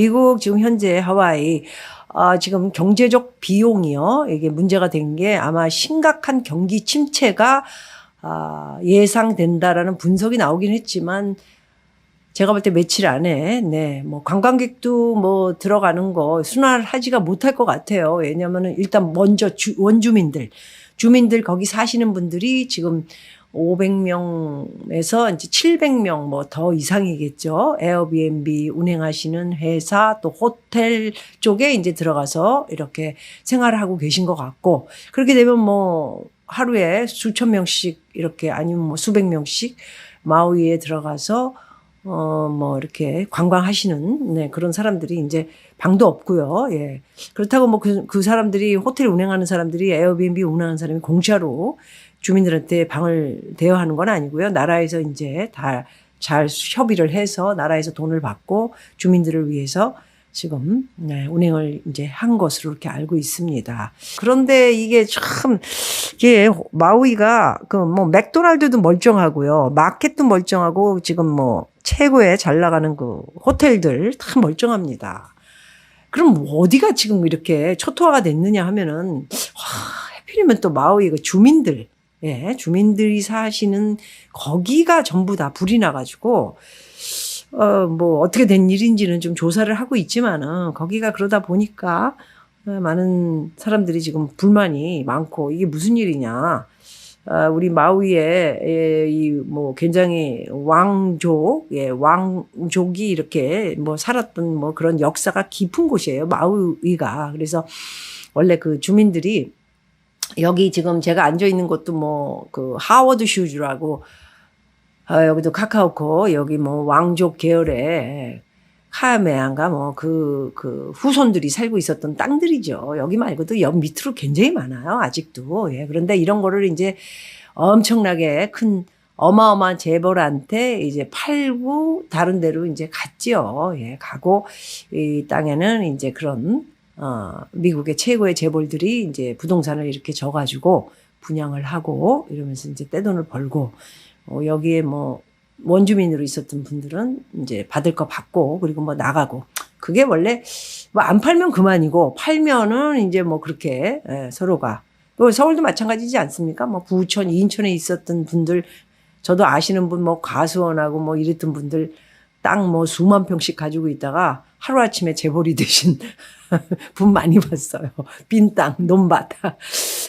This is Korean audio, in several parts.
미국 지금 현재 하와이 아, 지금 경제적 비용이요. 이게 문제가 된 게 아마 심각한 경기 침체가 아, 예상된다라는 분석이 나오긴 했지만 제가 볼 때 며칠 안에 네, 뭐 관광객도 뭐 들어가는 거 순환하지가 못할 것 같아요. 왜냐면은 일단 먼저 주, 원주민들 주민들 거기 사시는 분들이 지금 500명에서 이제 700명 뭐 더 이상이겠죠. 에어비앤비 운행하시는 회사 또 호텔 쪽에 이제 들어가서 이렇게 생활을 하고 계신 것 같고 그렇게 되면 뭐 하루에 수천 명씩 이렇게 아니면 뭐 수백 명씩 마우이에 들어가서 어 뭐 이렇게 관광하시는 네 그런 사람들이 이제 방도 없고요. 예. 그렇다고 뭐그 그 사람들이 호텔 운행하는 사람들이 에어비앤비 운행하는 사람이 공짜로 주민들한테 방을 대여하는 건 아니고요. 나라에서 이제 다 잘 협의를 해서 나라에서 돈을 받고 주민들을 위해서 지금 네, 운행을 이제 한 것으로 이렇게 알고 있습니다. 그런데 이게 참 이게 마우이가 그 뭐 맥도날드도 멀쩡하고요. 마켓도 멀쩡하고 지금 뭐 최고의 잘 나가는 그 호텔들 다 멀쩡합니다. 그럼 어디가 지금 이렇게 초토화가 됐느냐 하면은 와, 하필이면 또 마우이 그 주민들 예, 주민들이 사시는 거기가 전부 다 불이 나가지고, 어, 뭐, 어떻게 된 일인지는 좀 조사를 하고 있지만은, 거기가 그러다 보니까, 어, 많은 사람들이 지금 불만이 많고, 이게 무슨 일이냐. 아, 우리 마우이에, 예, 이, 뭐, 굉장히 왕족, 예, 왕족이 이렇게 뭐 살았던 뭐 그런 역사가 깊은 곳이에요. 마우이가. 그래서 원래 그 주민들이 여기 지금 제가 앉아 있는 곳도 뭐 그 하워드 슈즈라고 어, 여기도 카카오코 여기 뭐 왕족 계열의 카야메안가 뭐그그 후손들이 살고 있었던 땅들이죠. 여기 말고도 옆 밑으로 굉장히 많아요. 아직도. 예. 그런데 이런 거를 이제 엄청나게 큰 어마어마한 재벌한테 이제 팔고 다른 데로 이제 갔지요. 예, 가고 이 땅에는 이제 그런 어, 미국의 최고의 재벌들이 이제 부동산을 이렇게 져가지고 분양을 하고 이러면서 이제 떼돈을 벌고 어, 여기에 뭐 원주민으로 있었던 분들은 이제 받을 거 받고 그리고 뭐 나가고 그게 원래 뭐 안 팔면 그만이고 팔면은 이제 뭐 그렇게 예, 서로가 또 서울도 마찬가지지 않습니까? 뭐 부천, 인천에 있었던 분들 저도 아시는 분 뭐 가수원하고 뭐 이랬던 분들 땅 뭐 수만 평씩 가지고 있다가 하루아침에 재벌이 되신 분 많이 봤어요. 빈 땅, 논밭.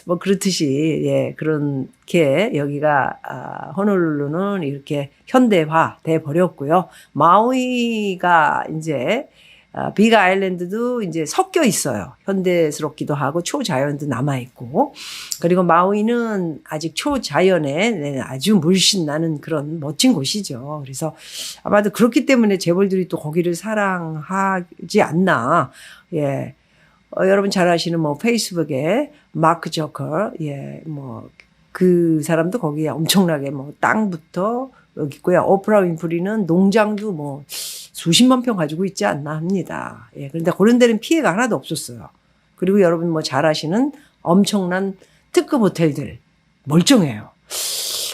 뭐 그렇듯이, 예, 그렇게 여기가, 아, 호놀룰루는 이렇게 현대화 돼 버렸고요. 마우이가 이제, 아, 빅 아일랜드도 이제 섞여 있어요. 현대스럽기도 하고 초자연도 남아 있고. 그리고 마우이는 아직 초자연에 네, 아주 물씬 나는 그런 멋진 곳이죠. 그래서 아마도 그렇기 때문에 재벌들이 또 거기를 사랑하지 않나. 예. 어, 여러분 잘 아시는 뭐 페이스북에 마크 저커, 예, 뭐 그 사람도 거기에 엄청나게 뭐 땅부터 여기 있고요. 오프라 윈프리는 농장도 뭐 수십만 평 가지고 있지 않나 합니다. 예, 그런데 그런 데는 피해가 하나도 없었어요. 그리고 여러분 뭐 잘 아시는 엄청난 특급 호텔들 멀쩡해요.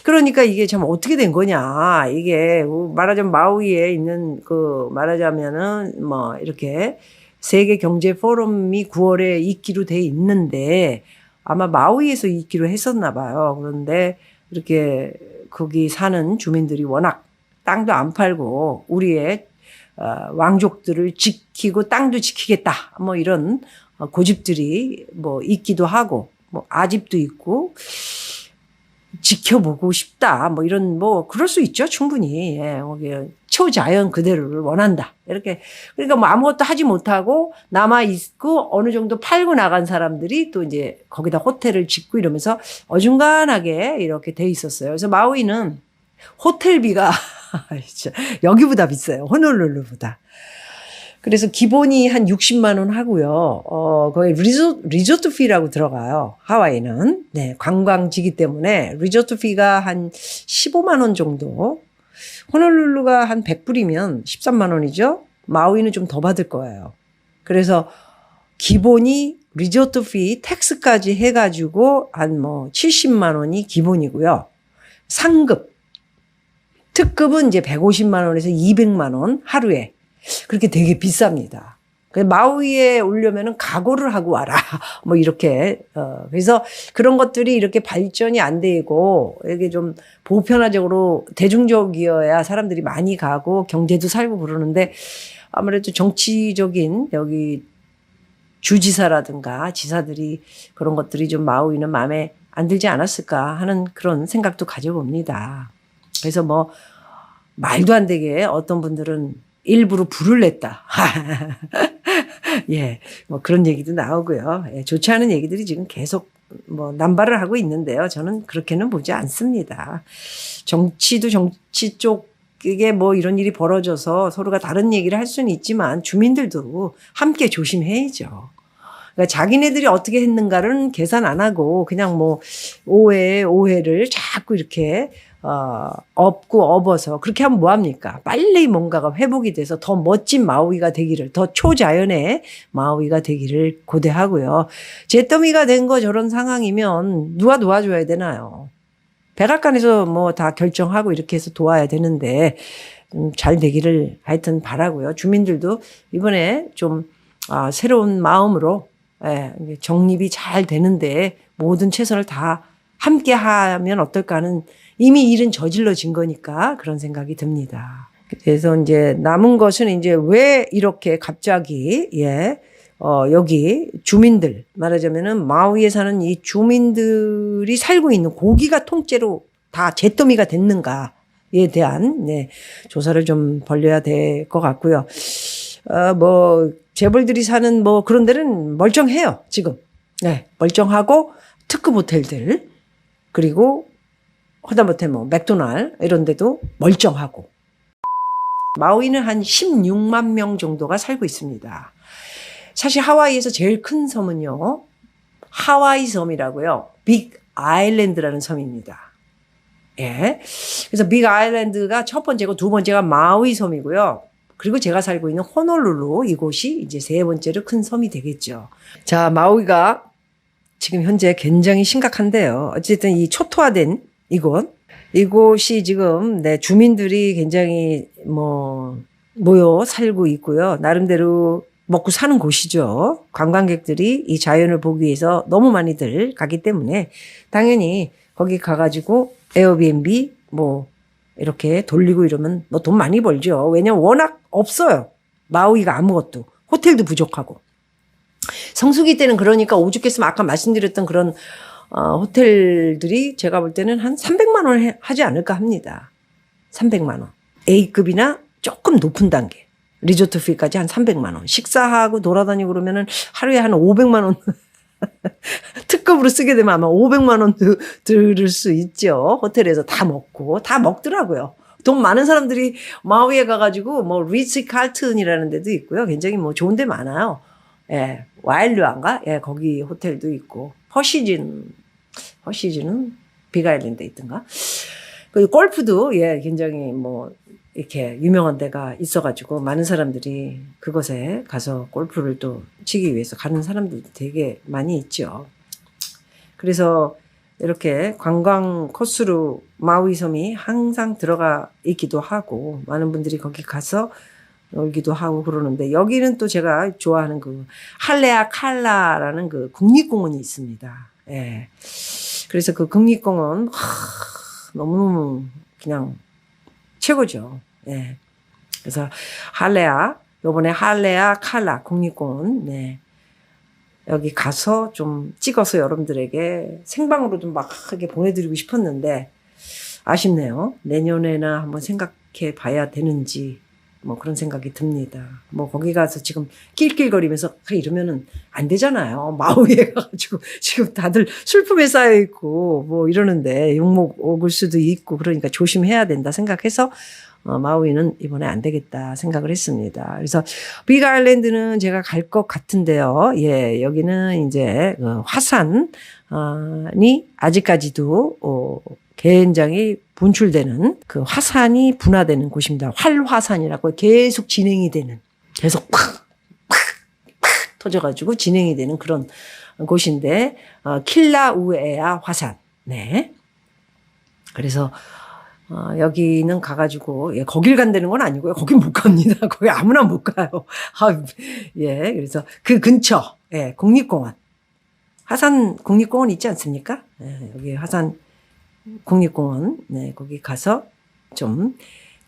그러니까 이게 참 어떻게 된 거냐. 이게 말하자면 마우이에 있는 그 말하자면은 뭐 이렇게 세계 경제 포럼이 9월에 있기로 돼 있는데 아마 마우이에서 있기로 했었나 봐요. 그런데 이렇게 거기 사는 주민들이 워낙 땅도 안 팔고 우리의 어, 왕족들을 지키고 땅도 지키겠다. 뭐 이런 어, 고집들이 뭐 있기도 하고 뭐 아집도 있고 지켜보고 싶다. 뭐 이런 뭐 그럴 수 있죠. 충분히. 예. 초자연 그대로를 원한다. 이렇게 그러니까 뭐 아무것도 하지 못하고 남아 있고 어느 정도 팔고 나간 사람들이 또 이제 거기다 호텔을 짓고 이러면서 어중간하게 이렇게 돼 있었어요. 그래서 마우이는 호텔비가 여기보다 비싸요. 호놀룰루보다. 그래서 기본이 한 60만 원 하고요. 어, 거기 리조, 리조트 피라고 들어가요. 하와이는. 네, 관광지기 때문에 리조트 피가 한 15만 원 정도. 호놀룰루가 한 100불이면 13만 원이죠. 마우이는 좀 더 받을 거예요. 그래서 기본이 리조트 피 텍스까지 해가지고 한 뭐 70만 원이 기본이고요. 상급. 특급은 이제 150만 원에서 200만 원 하루에. 그렇게 되게 비쌉니다. 그 마우이에 오려면은 각오를 하고 와라. 뭐 이렇게 어 그래서 그런 것들이 이렇게 발전이 안 되고 이게 좀 보편화적으로 대중적이어야 사람들이 많이 가고 경제도 살고 그러는데 아무래도 정치적인 여기 주지사라든가 지사들이 그런 것들이 좀 마우이는 마음에 안 들지 않았을까 하는 그런 생각도 가져봅니다. 그래서 뭐 말도 안 되게 어떤 분들은 일부러 불을 냈다. 예, 뭐 그런 얘기도 나오고요. 예, 좋지 않은 얘기들이 지금 계속 뭐 남발을 하고 있는데요. 저는 그렇게는 보지 않습니다. 정치도 정치 쪽에 뭐 이런 일이 벌어져서 서로가 다른 얘기를 할 수는 있지만 주민들도 함께 조심해야죠. 그러니까 자기네들이 어떻게 했는가는 계산 안 하고 그냥 뭐 오해 오해를 자꾸 이렇게 어, 업고 업어서 그렇게 하면 뭐합니까? 빨리 뭔가가 회복이 돼서 더 멋진 마우이가 되기를 더 초자연의 마우이가 되기를 고대하고요. 잿더미가 된 거 저런 상황이면 누가 도와줘야 되나요? 백악관에서 뭐 다 결정하고 이렇게 해서 도와야 되는데 음, 잘 되기를 하여튼 바라고요. 주민들도 이번에 좀 아, 새로운 마음으로 예, 정립이 잘 되는데 모든 최선을 다 함께 하면 어떨까 하는 이미 일은 저질러진 거니까 그런 생각이 듭니다. 그래서 이제 남은 것은 이제 왜 이렇게 갑자기 예, 어, 여기 주민들 말하자면은 마우이에 사는 이 주민들이 살고 있는 고기가 통째로 다 잿더미가 됐는가에 대한 네, 조사를 좀 벌려야 될 것 같고요. 어, 뭐 재벌들이 사는 뭐 그런 데는 멀쩡해요 지금. 네, 멀쩡하고 특급 호텔들 그리고 하다못해 뭐 맥도날 이런 데도 멀쩡하고 마우이는 한 16만 명 정도가 살고 있습니다. 사실 하와이에서 제일 큰 섬은요. 하와이 섬이라고요. 빅 아일랜드라는 섬입니다. 예. 그래서 빅 아일랜드가 첫 번째고 두 번째가 마우이 섬이고요. 그리고 제가 살고 있는 호놀룰루 이곳이 이제 세 번째로 큰 섬이 되겠죠. 자, 마우이가 지금 현재 굉장히 심각한데요. 어쨌든 이 초토화된 이곳, 이곳이 지금 네, 주민들이 굉장히 뭐 모여 살고 있고요. 나름대로 먹고 사는 곳이죠. 관광객들이 이 자연을 보기 위해서 너무 많이들 가기 때문에 당연히 거기 가가지고 에어비앤비 뭐 이렇게 돌리고 이러면 뭐 돈 많이 벌죠. 왜냐면 워낙 없어요. 마우이가 아무것도. 호텔도 부족하고. 성수기 때는 그러니까 오죽했으면 아까 말씀드렸던 그런 어, 호텔들이 제가 볼 때는 한 300만 원 해- 하지 않을까 합니다. 300만 원. A급이나 조금 높은 단계. 리조트 피까지 한 300만 원. 식사하고 돌아다니고 그러면은 하루에 한 500만 원 특급으로 쓰게 되면 아마 500만 원도 들을 수 있죠. 호텔에서 다 먹고 다 먹더라고요. 돈 많은 사람들이 마우이에 가가지고 뭐 리치 칼튼이라는 데도 있고요. 굉장히 뭐 좋은 데 많아요. 예, 와일드한가? 예, 거기 호텔도 있고 퍼시즌 퍼시즌은 빅아일랜드에 있던가. 그리고 골프도 예, 굉장히 뭐 이렇게 유명한 데가 있어가지고 많은 사람들이 그곳에 가서 골프를 또 치기 위해서 가는 사람들도 되게 많이 있죠. 그래서 이렇게 관광 코스로 마우이 섬이 항상 들어가 있기도 하고 많은 분들이 거기 가서 놀기도 하고 그러는데 여기는 또 제가 좋아하는 그 할레아 칼라라는 그 국립공원이 있습니다. 예. 그래서 그 국립공원 하, 너무너무 그냥 최고죠. 예. 그래서 할레아 요번에 할레아 칼라 국립공원 네. 여기 가서 좀 찍어서 여러분들에게 생방으로 좀 막 하게 보내드리고 싶었는데 아쉽네요. 내년에나 한번 생각해 봐야 되는지 뭐 그런 생각이 듭니다. 뭐 거기 가서 지금 낄낄거리면서 아, 이러면은 안 되잖아요. 마우이에 가가지고 지금 다들 슬픔에 쌓여 있고 뭐 이러는데 욕먹 먹을 수도 있고 그러니까 조심해야 된다 생각해서 어, 마우이는 이번에 안 되겠다 생각을 했습니다. 그래서 빅 아일랜드는 제가 갈 것 같은데요. 예, 여기는 이제 그 화산이 아직까지도 어, 굉장히 분출되는 그 화산이 분화되는 곳입니다. 활화산이라고 계속 진행이 되는 계속 팍, 팍, 팍 터져가지고 진행이 되는 그런 곳인데 어, 킬라우에아 화산. 네. 그래서 어, 여기는 가가지고, 예, 거길 간다는 건 아니고요. 거긴 못 갑니다. 거기 아무나 못 가요. 아, 예, 그래서 그 근처, 예, 국립공원. 화산 국립공원 있지 않습니까? 예, 여기 화산 국립공원, 네, 거기 가서 좀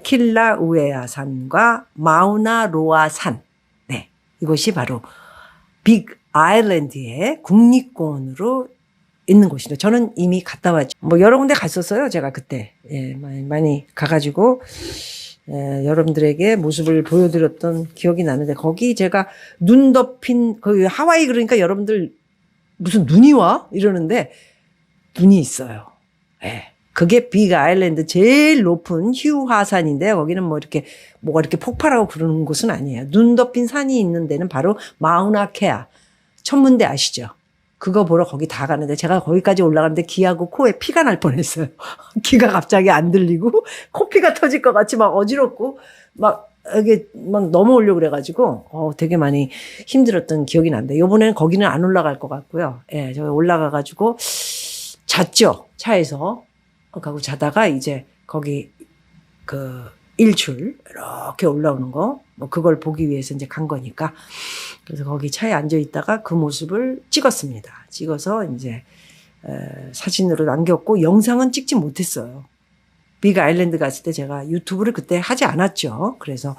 킬라우에아 산과 마우나로아 산, 네, 이곳이 바로 빅 아일랜드의 국립공원으로 있는 곳이죠. 저는 이미 갔다 왔죠. 뭐 여러 군데 갔었어요. 제가 그때 예, 많이, 많이 가가지고 예, 여러분들에게 모습을 보여드렸던 기억이 나는데 거기 제가 눈 덮인 거기 하와이 그러니까 여러분들 무슨 눈이 와 이러는데 눈이 있어요. 예. 그게 빅 아일랜드 제일 높은 휴화산인데 거기는 뭐 이렇게 뭐가 이렇게 폭발하고 그러는 곳은 아니에요. 눈 덮인 산이 있는 데는 바로 마우나케아 천문대 아시죠? 그거 보러 거기 다 가는데 제가 거기까지 올라가는데 귀하고 코에 피가 날 뻔했어요. 귀가 갑자기 안 들리고 코피가 터질 것 같이 막 어지럽고 막 이게 막 넘어오려고 그래가지고 어 되게 많이 힘들었던 기억이 난다. 이번에는 거기는 안 올라갈 것 같고요. 예, 저 올라가가지고 잤죠 차에서 가고 자다가 이제 거기 그 일출 이렇게 올라오는 거 뭐 그걸 보기 위해서 이제 간 거니까 그래서 거기 차에 앉아 있다가 그 모습을 찍었습니다. 찍어서 이제 에, 사진으로 남겼고 영상은 찍지 못했어요. 빅 아일랜드 갔을 때 제가 유튜브를 그때 하지 않았죠. 그래서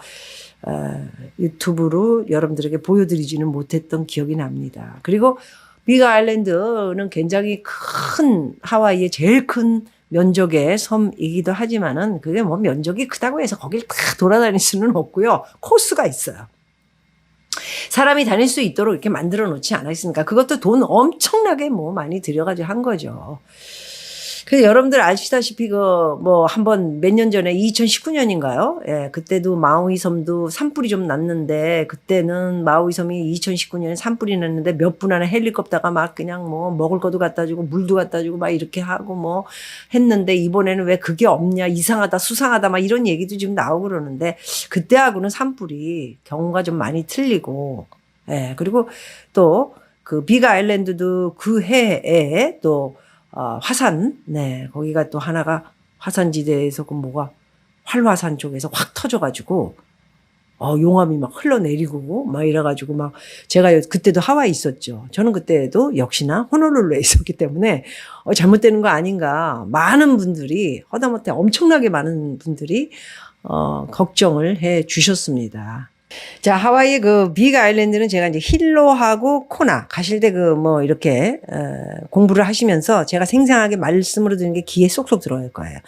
어, 유튜브로 여러분들에게 보여드리지는 못했던 기억이 납니다. 그리고 빅 아일랜드는 굉장히 큰 하와이의 제일 큰 면적의 섬이기도 하지만은 그게 뭐 면적이 크다고 해서 거길 다 돌아다닐 수는 없고요. 코스가 있어요. 사람이 다닐 수 있도록 이렇게 만들어 놓지 않았으니까 그것도 돈 엄청나게 뭐 많이 들여가지고 한 거죠. 그래서 여러분들 아시다시피 그 뭐 한 번 몇 년 전에 2019년인가요? 예, 그때도 마우이 섬도 산불이 좀 났는데 그때는 마우이 섬이 2019년에 산불이 났는데 몇 분 안에 헬리콥터가 막 그냥 뭐 먹을 것도 갖다 주고 물도 갖다 주고 막 이렇게 하고 뭐 했는데 이번에는 왜 그게 없냐 이상하다 수상하다 막 이런 얘기도 지금 나오고 그러는데 그때하고는 산불이 경우가 좀 많이 틀리고 예, 그리고 또그빅 아일랜드도 그 해에 또 어, 화산, 네, 거기가 또 하나가 화산지대에서 그 뭐가 활화산 쪽에서 확 터져가지고, 어, 용암이 막 흘러내리고, 막 이래가지고 막, 제가 요- 그때도 하와이 있었죠. 저는 그때도 역시나 호놀룰루에 있었기 때문에, 어, 잘못되는 거 아닌가. 많은 분들이, 허다못해 엄청나게 많은 분들이, 어, 걱정을 해 주셨습니다. 자, 하와이 그빅 아일랜드는 제가 이제 힐로하고 코나 가실 때 그 뭐 이렇게 어, 공부를 하시면서 제가 생생하게 말씀으로 드는 게 귀에 쏙쏙 들어갈 거예요.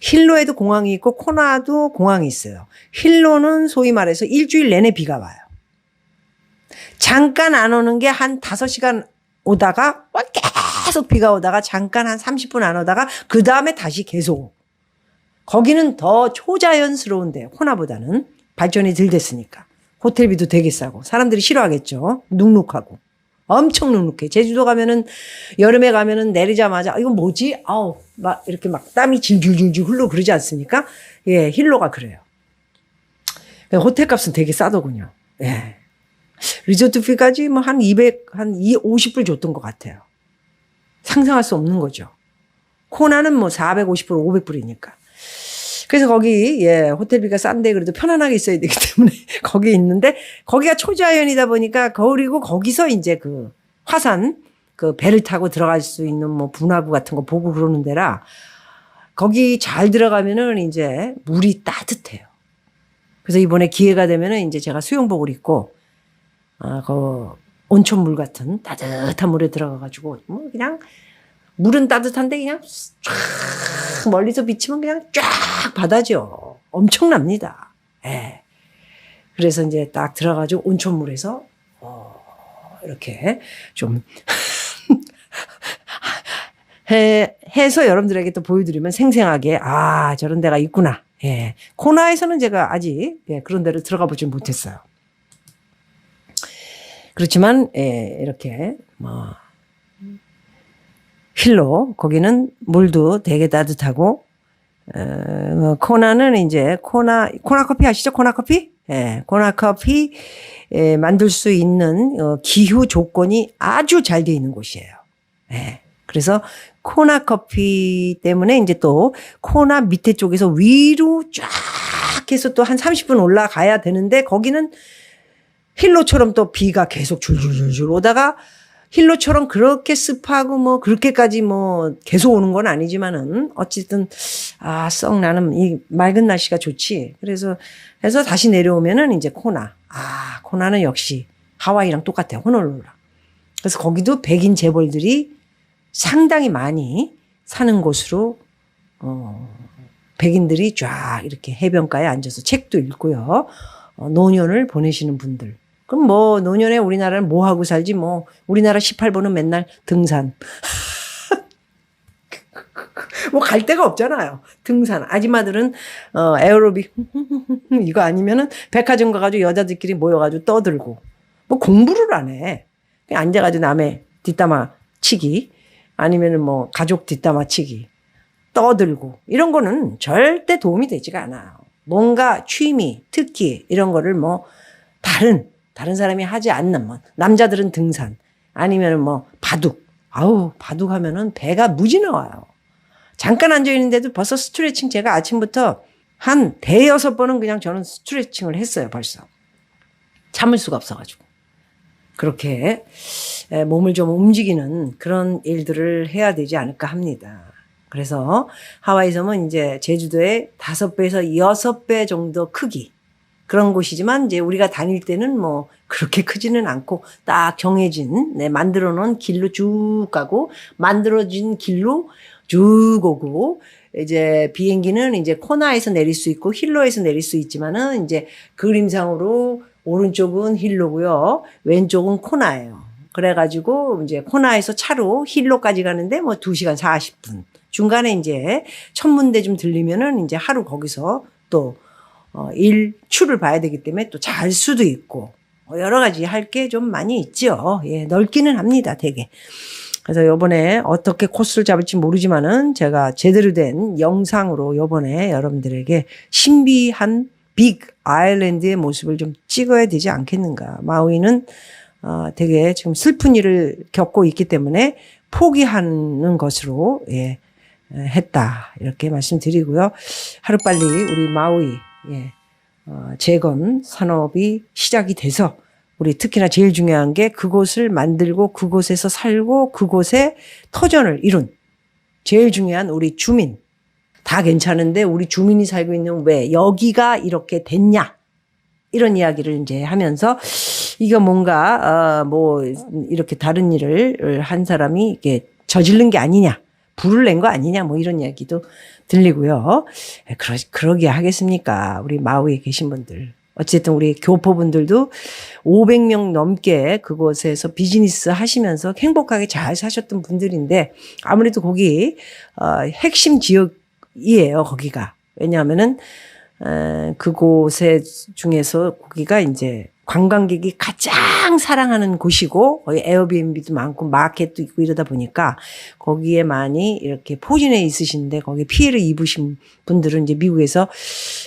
힐로에도 공항이 있고 코나도 공항이 있어요. 힐로는 소위 말해서 일주일 내내 비가 와요. 잠깐 안 오는 게한 5시간 오다가 계속 비가 오다가 잠깐 한 30분 안 오다가 그 다음에 다시 계속. 거기는 더 초자연스러운데요. 코나보다는 발전이 덜 됐으니까. 호텔비도 되게 싸고 사람들이 싫어하겠죠. 눅눅하고. 엄청 눅눅해. 제주도 가면은 여름에 가면은 내리자마자 아, 이건 뭐지? 아우 막 이렇게 막 땀이 질질질질 흘러 그러지 않습니까? 예, 힐로가 그래요. 호텔 값은 되게 싸더군요. 예. 리조트 피까지 뭐 한 200, 한 50불 줬던 것 같아요. 상상할 수 없는 거죠. 코나는 뭐 450불, 500불이니까. 그래서 거기, 예, 호텔비가 싼데 그래도 편안하게 있어야 되기 때문에 거기 있는데 거기가 초자연이다 보니까 거리고 거기서 이제 그 화산 그 배를 타고 들어갈 수 있는 뭐 분화구 같은 거 보고 그러는 데라 거기 잘 들어가면은 이제 물이 따뜻해요. 그래서 이번에 기회가 되면은 이제 제가 수영복을 입고 아, 그 온천물 같은 따뜻한 물에 들어가 가지고 뭐 그냥 물은 따뜻한데 그냥 쫙 멀리서 비치면 그냥 쫙 바다죠. 엄청납니다. 예. 그래서 이제 딱 들어가지고 온천물에서 어, 이렇게 좀 해, 해서 여러분들에게 또 보여드리면 생생하게 아 저런 데가 있구나. 예. 코나에서는 제가 아직 예, 그런 데를 들어가 보지 못했어요. 그렇지만 예, 이렇게 뭐 힐로 거기는 물도 되게 따뜻하고 어, 코나는 이제 코나 코나 커피 아시죠? 코나 커피? 예, 코나 커피 예, 만들 수 있는 어, 기후 조건이 아주 잘돼 있는 곳이에요. 예. 그래서 코나 커피 때문에 이제 또 코나 밑에 쪽에서 위로 쫙 해서 또 한 30분 올라가야 되는데 거기는 힐로처럼 또 비가 계속 줄줄줄줄 오다가 힐로처럼 그렇게 습하고 뭐 그렇게까지 뭐 계속 오는 건 아니지만은 어쨌든 아 썩 나는 이 맑은 날씨가 좋지. 그래서 해서 다시 내려오면은 이제 코나. 아 코나는 역시 하와이랑 똑같아요. 호놀룰루랑. 그래서 거기도 백인 재벌들이 상당히 많이 사는 곳으로 어 백인들이 쫙 이렇게 해변가에 앉아서 책도 읽고요. 어, 노년을 보내시는 분들. 그럼 뭐 노년에 우리나라는 뭐 하고 살지 뭐 우리나라 18번은 맨날 등산. 뭐 갈 데가 없잖아요. 등산. 아줌마들은 어 에어로빅 이거 아니면은 백화점 가가지고 여자들끼리 모여가지고 떠들고 뭐 공부를 안 해. 그냥 앉아가지고 남의 뒷담화 치기 아니면은 뭐 가족 뒷담화 치기 떠들고 이런 거는 절대 도움이 되지가 않아요. 뭔가 취미, 특기 이런 거를 뭐 다른 다른 사람이 하지 않는 뭐 남자들은 등산 아니면은 뭐 바둑 아우 바둑 하면은 배가 무지 나와요. 잠깐 앉아 있는데도 벌써 스트레칭 제가 아침부터 한 대여섯 번은 그냥 저는 스트레칭을 했어요 벌써 참을 수가 없어가지고 그렇게 에, 몸을 좀 움직이는 그런 일들을 해야 되지 않을까 합니다. 그래서 하와이 섬은 이제 제주도의 다섯 배에서 여섯 배 정도 크기 그런 곳이지만 이제 우리가 다닐 때는 뭐 그렇게 크지는 않고 딱 정해진 네, 만들어 놓은 길로 쭉 가고 만들어진 길로 쭉 오고 이제 비행기는 이제 코나에서 내릴 수 있고 힐로에서 내릴 수 있지만은 이제 그림상으로 오른쪽은 힐로고요. 왼쪽은 코나예요. 그래가지고 이제 코나에서 차로 힐로까지 가는데 뭐 2시간 40분. 중간에 이제 천문대 좀 들리면은 이제 하루 거기서 또 어, 일출을 봐야 되기 때문에 또 잘 수도 있고 뭐 여러 가지 할 게 좀 많이 있죠. 예, 넓기는 합니다, 되게. 그래서 요번에 어떻게 코스를 잡을지 모르지만은 제가 제대로 된 영상으로 요번에 여러분들에게 신비한 빅 아일랜드의 모습을 좀 찍어야 되지 않겠는가. 마우이는 어, 되게 지금 슬픈 일을 겪고 있기 때문에 포기하는 것으로 예, 했다 이렇게 말씀드리고요. 하루빨리 우리 마우이 예, 어, 재건 산업이 시작이 돼서 우리 특히나 제일 중요한 게 그곳을 만들고 그곳에서 살고 그곳에 터전을 이룬 제일 중요한 우리 주민. 다 괜찮은데 우리 주민이 살고 있는 왜 여기가 이렇게 됐냐? 이런 이야기를 이제 하면서 이거 뭔가 어 뭐 이렇게 다른 일을 한 사람이 이게 저지른 게 아니냐 불을 낸 거 아니냐 뭐 이런 이야기도 들리고요. 에, 그러 그러게 하겠습니까? 우리 마우에 계신 분들. 어쨌든 우리 교포분들도 500명 넘게 그곳에서 비즈니스 하시면서 행복하게 잘 사셨던 분들인데 아무래도 거기 어, 핵심 지역이에요 거기가 왜냐하면은 에, 그곳에 중에서 거기가 이제 관광객이 가장 사랑하는 곳이고 거기 에어비앤비도 많고 마켓도 있고 이러다 보니까 거기에 많이 이렇게 포진해 있으신데 거기 피해를 입으신 분들은 이제 미국에서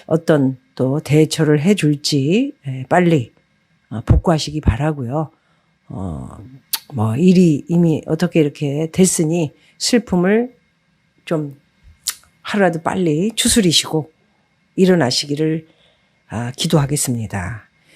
어떤 또 대처를 해 줄지 예, 빨리 어, 복구하시기 바라고요. 어, 뭐 일이 이미 어떻게 이렇게 됐으니 슬픔을 좀 하루라도 빨리 추스리시고 일어나시기를 아, 기도하겠습니다.